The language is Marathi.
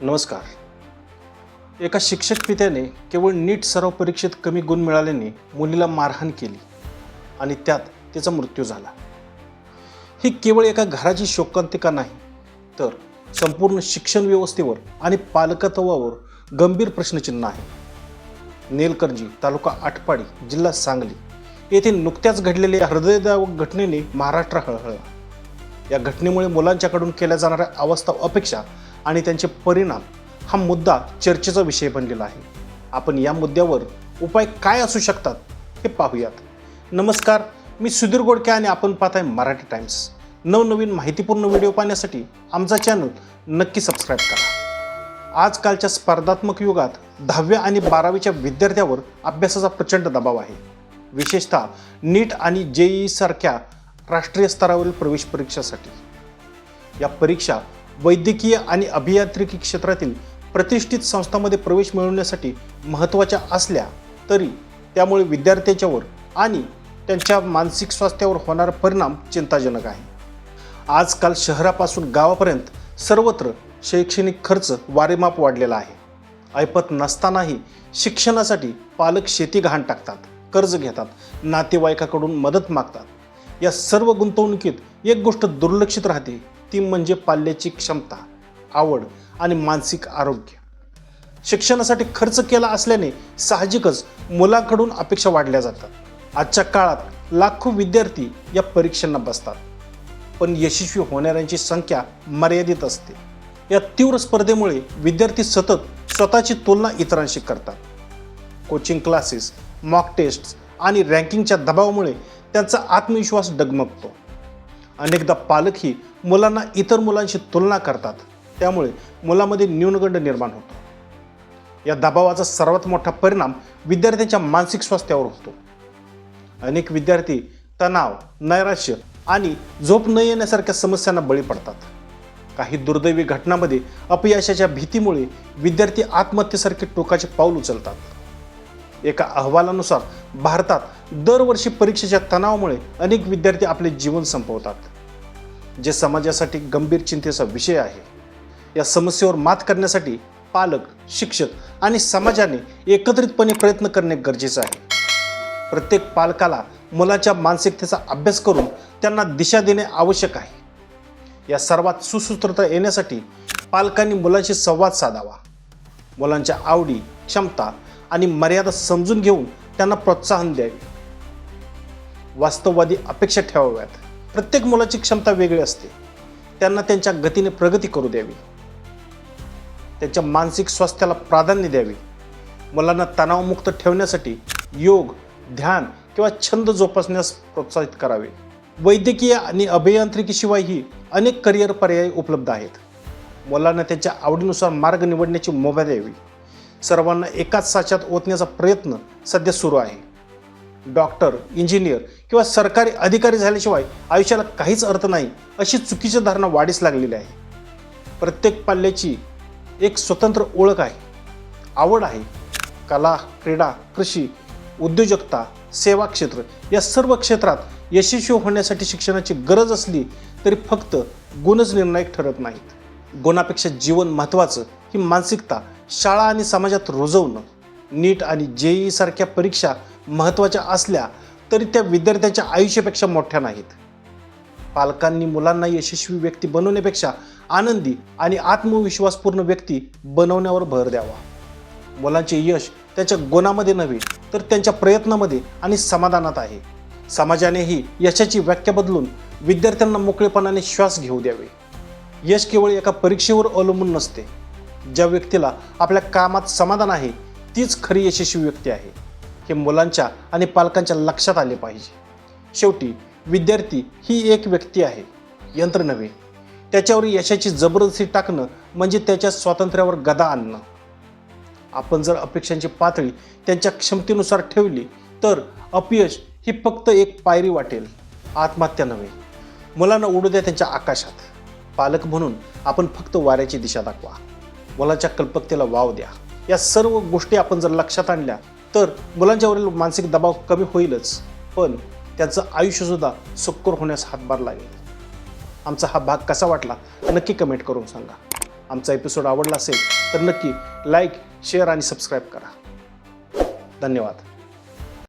नमस्कार. एका शिक्षक पित्याने केवळ नीट सराव परीक्षेत कमी गुण मिळाल्याने मुलीला मारहाण केली आणि त्यात तिचा मृत्यू झाला. ही केवळ एका घराची शोकांतिका नाही तर संपूर्ण शिक्षण व्यवस्थेवर आणि पालकत्वावर गंभीर प्रश्नचिन्ह आहे. नेलकर्जी तालुका आटपाडी जिल्हा सांगली येथे नुकत्याच घडलेल्या हृदयदायक घटनेने महाराष्ट्र हळहळला. या घटनेमुळे मुलांच्याकडून केल्या जाणाऱ्या अवस्था अपेक्षा आणि त्यांचे परिणाम हा मुद्दा चर्चेचा विषय बनलेला आहे. आपण या मुद्द्यावर उपाय काय असू शकतात हे पाहूयात. नमस्कार मी सुधीर गोडके आणि आपण पाहताय मराठी टाइम्स. नवनवीन माहितीपूर्ण व्हिडिओ पाहण्यासाठी आमचा चॅनल नक्की सबस्क्राईब करा. आजकालच्या स्पर्धात्मक युगात दहाव्या आणि बारावीच्या विद्यार्थ्यावर अभ्यासाचा प्रचंड दबाव आहे. विशेषतः नीट आणि जेईई सारख्या राष्ट्रीय स्तरावरील प्रवेश परीक्षासाठी. या परीक्षा वैद्यकीय आणि अभियांत्रिकी क्षेत्रातील प्रतिष्ठित संस्थांमध्ये प्रवेश मिळवण्यासाठी महत्त्वाच्या असल्या तरी त्यामुळे विद्यार्थ्यांच्यावर आणि त्यांच्या मानसिक स्वास्थ्यावर होणारा परिणाम चिंताजनक आहे. आजकाल शहरापासून गावापर्यंत सर्वत्र शैक्षणिक खर्च वारेमाप वाढलेला आहे. ऐपत नसतानाही शिक्षणासाठी पालक शेती घाण टाकतात कर्ज घेतात नातेवाईकाकडून मदत मागतात. या सर्व गुंतवणुकीत एक गोष्ट दुर्लक्षित राहते ती म्हणजे पाल्याची क्षमता आवड आणि मानसिक आरोग्य. शिक्षणासाठी खर्च केला असल्याने साहजिकच मुलांकडून अपेक्षा वाढल्या जातात. आजच्या काळात लाखो विद्यार्थी या परीक्षांना बसतात. पण यशस्वी होणाऱ्यांची संख्या मर्यादित असते. या तीव्र स्पर्धेमुळे विद्यार्थी सतत स्वतःची तुलना इतरांशी करतात. कोचिंग क्लासेस मॉक टेस्ट आणि रँकिंगच्या दबावामुळे त्यांचा आत्मविश्वास डगमगतो. अनेकदा पालकही मुलांना इतर मुलांशी तुलना करतात. त्यामुळे मुलामध्ये न्यूनगंड निर्माण होतो. या दबावाचा सर्वात मोठा परिणाम विद्यार्थ्यांच्या मानसिक स्वास्थ्यावर होतो. अनेक विद्यार्थी तणाव नैराश्य आणि झोप न येण्यासारख्या समस्यांना बळी पडतात. काही दुर्दैवी घटनांमध्ये अपयशाच्या भीतीमुळे विद्यार्थी आत्महत्येसारखे टोकाचे पाऊल उचलतात. एका अहवालानुसार भारतात दरवर्षी परीक्षेच्या तणावामुळे अनेक विद्यार्थी आपले जीवन संपवतात. जे समाजासाठी गंभीर चिंतेचा विषय आहे या समस्येवर मात करण्यासाठी पालक शिक्षक आणि समाजाने एकत्रितपणे प्रयत्न करणे गरजेचं आहे. प्रत्येक पालकाला मुलाच्या मानसिकतेचा अभ्यास करून त्यांना दिशा देणे आवश्यक आहे. या सर्वात सुसूत्रता येण्यासाठी पालकांनी मुलांशी संवाद साधावा. मुलांच्या आवडी क्षमता आणि मर्यादा समजून घेऊन त्यांना प्रोत्साहन द्यावे. वास्तववादी अपेक्षा ठेवाव्यात. प्रत्येक मुलाची क्षमता वेगळी असते. त्यांना त्यांच्या गतीने प्रगती करू द्यावी. त्यांच्या मानसिक स्वास्थ्याला प्राधान्य द्यावे. मुलांना तणावमुक्त ठेवण्यासाठी योग ध्यान किंवा छंद जोपासण्यास प्रोत्साहित करावे. वैद्यकीय आणि अभियांत्रिकीशिवायही अनेक करिअर पर्याय उपलब्ध आहेत. मुलांना त्यांच्या आवडीनुसार मार्ग निवडण्याची मोबा द्यावी. सर्वांना एकाच साच्यात ओतण्याचा प्रयत्न सध्या सुरू आहे. डॉक्टर इंजिनियर किंवा सरकारी अधिकारी झाल्याशिवाय आयुष्याला काहीच अर्थ नाही अशी चुकीची धारणा वाढीस लागलेली आहे. प्रत्येक पाल्याची एक स्वतंत्र ओळख आहे. आवड आहे. कला क्रीडा कृषी उद्योजकता सेवा क्षेत्र या सर्व क्षेत्रात यशस्वी होण्यासाठी शिक्षणाची गरज असली तरी फक्त गुणच निर्णायक ठरत नाहीत. गुणापेक्षा जीवन महत्त्वाचं ही मानसिकता शाळा आणि समाजात रुजवणं नीट आणि जेई सारख्या परीक्षा महत्त्वाच्या असल्या तरी त्या विद्यार्थ्याच्या आयुष्यापेक्षा मोठ्या नाहीत. पालकांनी मुलांना यशस्वी व्यक्ती बनवण्यापेक्षा आनंदी आणि आत्मविश्वासपूर्ण व्यक्ती बनवण्यावर भर द्यावा. मुलांचे यश त्याच्या गुणामध्ये नव्हे तर त्यांच्या प्रयत्नामध्ये आणि समाधानात आहे. समाजानेही यशाची व्याख्या बदलून विद्यार्थ्यांना मोकळेपणाने श्वास घेऊ द्यावे. यश केवळ एका परीक्षेवर अवलंबून नसते. ज्या व्यक्तीला आपल्या कामात समाधान आहे तीच खरी यशस्वी व्यक्ती आहे. हे मुलांच्या आणि पालकांच्या लक्षात आले पाहिजे. शेवटी विद्यार्थी ही एक व्यक्ती आहे. यंत्र नव्हे. त्याच्यावर यशाची जबरदस्ती टाकणं म्हणजे त्याच्या स्वातंत्र्यावर गदा आणणं. आपण जर अपेक्षांची पातळी त्यांच्या क्षमतेनुसार ठेवली तर अपयश ही फक्त एक पायरी वाटेल. आत्महत्या नव्हे. मुलांना उडू द्या त्यांच्या आकाशात. पालक म्हणून आपण फक्त वाऱ्याची दिशा दाखवा. मुलाच्या कल्पकतेला वाव द्या. या सर्व गोष्टी आपण जर लक्षात आणल्या तर मुलांच्यावरील मानसिक दबाव कमी होईलच पण त्यांचं आयुष्यसुद्धा सुखकर होण्यास हातभार लागेल. आमचा हा भाग कसा वाटला नक्की कमेंट करून सांगा. आमचा एपिसोड आवडला असेल तर नक्की लाईक शेअर आणि सबस्क्राईब करा. धन्यवाद.